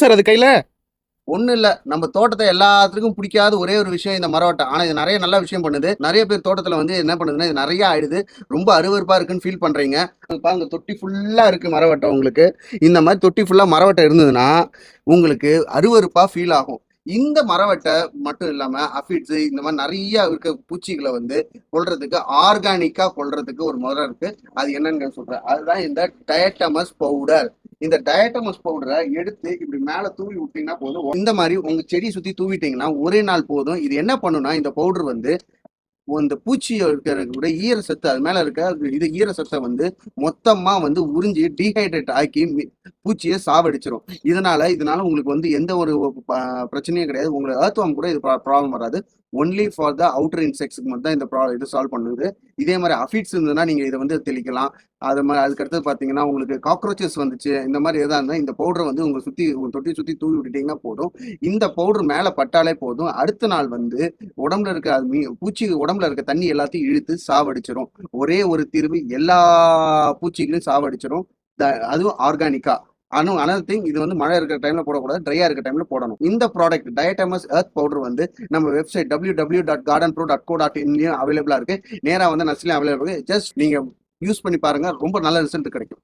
Sir அது கையில? ஒன்றும் இல்லை. நம்ம தோட்டத்தை எல்லாத்துக்கும் பிடிக்காத ஒரே ஒரு விஷயம் இந்த மரவட்டம் ஆனால் இது நிறைய நல்ல விஷயம் பண்ணுது. நிறைய பேர் தோட்டத்தில் வந்து என்ன பண்ணுதுன்னா இது நிறைய ஆயிடுது. ரொம்ப அருவருப்பாக இருக்குன்னு ஃபீல் பண்ணுறீங்க பாருங்க தொட்டி ஃபுல்லாக இருக்குது மரவட்டம் உங்களுக்கு. இந்த மாதிரி தொட்டி ஃபுல்லாக மரவட்டம் இருந்ததுன்னா உங்களுக்கு அருவருப்பாக ஃபீல் ஆகும். இந்த மரவட்டை மட்டும் இல்லாமல் அஃபிட்ஸு இந்த மாதிரி நிறைய இருக்க பூச்சிகளை வந்து கொல்றதுக்கு ஆர்கானிக்காக கொள்றதுக்கு ஒரு முறை இருக்குது அது என்னன்னு சொல்கிறேன் அதுதான் இந்த டயட்டமஸ் பவுடர் இந்த டயட்டமஸ் பவுடரை எடுத்து இப்படி மேல தூவி விட்டீங்கன்னா போதும். இந்த மாதிரி உங்க செடி சுத்தி தூவிட்டீங்கன்னா ஒரே நாள் போதும். இது என்ன பண்ணுனா இந்த பவுடர் வந்து இந்த பூச்சி இருக்கிற ஈர சத்து அது மேல இருக்க இது ஈர சத்தை வந்து மொத்தமா வந்து உறிஞ்சி டீஹைட்ரேட் ஆக்கி பூச்சியை சாவடிச்சிரும். இதனால இதனால உங்களுக்கு வந்து எந்த ஒரு ப- பிரச்சனையும் கிடையாது. உங்களுக்கு ஏர்த்வாம் கூட இது ப்ராப்ளம் வராது. ஒன்லி ஃபார் த அவுட்டர் இன்செக்ட்ஸ்க்கு மட்டும் தான் இந்த ப்ரா இது சால்வ் பண்ணுது. இதே மாதிரி அஃபிட்ஸ் இருந்ததுன்னா நீங்க இதை வந்து தெளிக்கலாம். அது மாதிரி அதுக்கு அடுத்தது பார்த்தீங்கன்னா உங்களுக்கு காக்ரோச்சஸ் வந்துச்சு. இந்த மாதிரி எதாக இருந்தால் இந்த பவுடரை வந்து உங்களை சுற்றி உங்க தொட்டி சுற்றி தூவி விட்டுட்டீங்கன்னா போதும். இந்த பவுடர் மேலே பட்டாலே போதும். அடுத்த நாள் வந்து உடம்புல இருக்க அது மீ- பூச்சி உடம்புல இருக்க தண்ணி எல்லாத்தையும் இழுத்து சாவடிச்சிரும். ஒரே ஒரு தீர்வு எல்லா பூச்சிகளையும் சாவடிச்சிரும். த- அதுவும் ஆர்கானிக்கா ஆனால் அனதர் திங் இது வந்து மழை இருக்கிற டைம்ல போடக்கூடாது ட்ரையா இருக்கிற டைம்ல போடணும். இந்த ப்ராடக்ட் டயட்டமஸ் எர்த் பவுடர் வந்து நம்ம website W W dot garden pro dot co dot இன்லயும் அவைலபிளா இருக்கு. நேரா வந்து நர்ஸ்லயும் அவைலபிள் இருக்கு. ஜஸ்ட் நீங்க யூஸ் பண்ணி பாருங்க ரொம்ப நல்ல ரிசல்ட் கிடைக்கும்.